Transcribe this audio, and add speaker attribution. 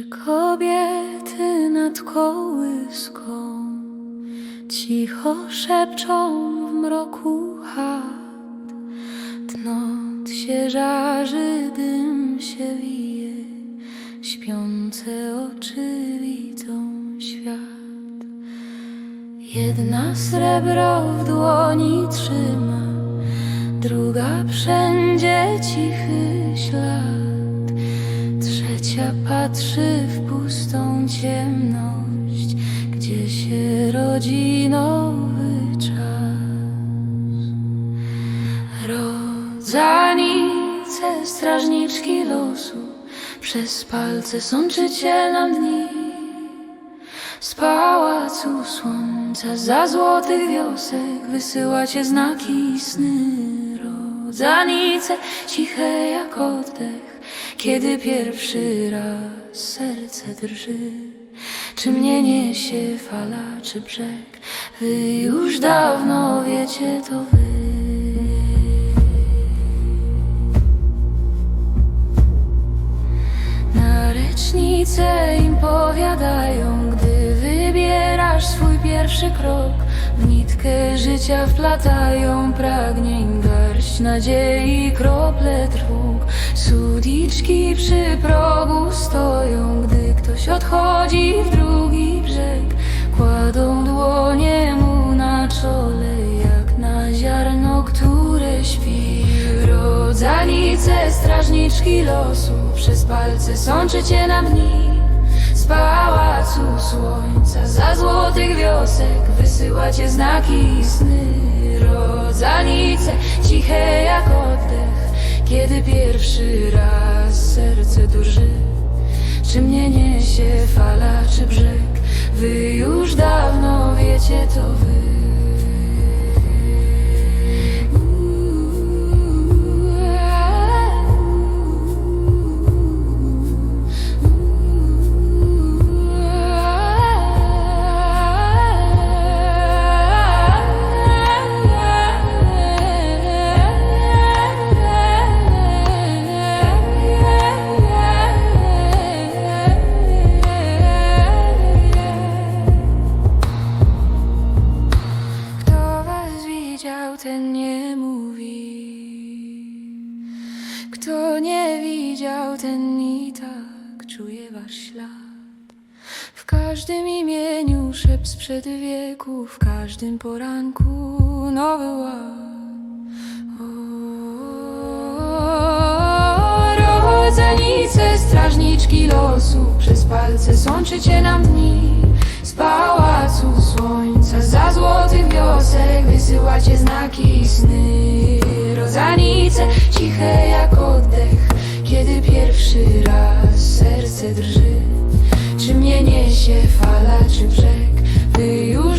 Speaker 1: Kobiety nad kołyską Cicho szepczą w mroku chat Tnot się żarzy, dym się wije Śpiące oczy widzą świat. Jedna srebro w dłoni trzyma Druga wszędzie cichy ślad Trzecia patrzy w pustą ciemność, gdzie się rodzi nowy czas. Rodzanice, strażniczki losu, przez palce sączycie nam dni. Z pałacu słońca, za złotych wiosek wysyłacie znaki sny. Rodzanice, ciche jak oddech, kiedy pierwszy raz serce drży. Czy mnie niesie fala, czy brzeg? Wy już dawno wiecie to wy. Narecznice im powiadają, gdy wybierasz swój pierwszy krok. W nitkę życia wplatają pragnień garść nadziei, krople trwóg. Sudiczki przy progu stoją, gdy ktoś odchodzi w drugi brzeg. Kładą dłonie mu na czole, jak na ziarno, które śpi. Rodzanice, strażniczki losu, przez palce sączycie na dni. Z pałacu słońca, za złotych wiosek wysyłacie znaki i sny. Rodzanice, ciche jak oddech, kiedy pierwszy raz serce drży. Czy mnie niesie fala, czy brzeg? Wy już dawno wiecie to wy. Ten nie mówi. Kto nie widział, ten i tak czuje wasz ślad. W każdym imieniu szept sprzed wieku, w każdym poranku nowy ład. Rodzenice, strażniczki losu, przez palce sączycie nam dni. Wiosek wysyłacie znaki sny. Rodzanice, ciche jak oddech, kiedy pierwszy raz serce drży. Czy mnie niesie fala, czy brzeg? Wy już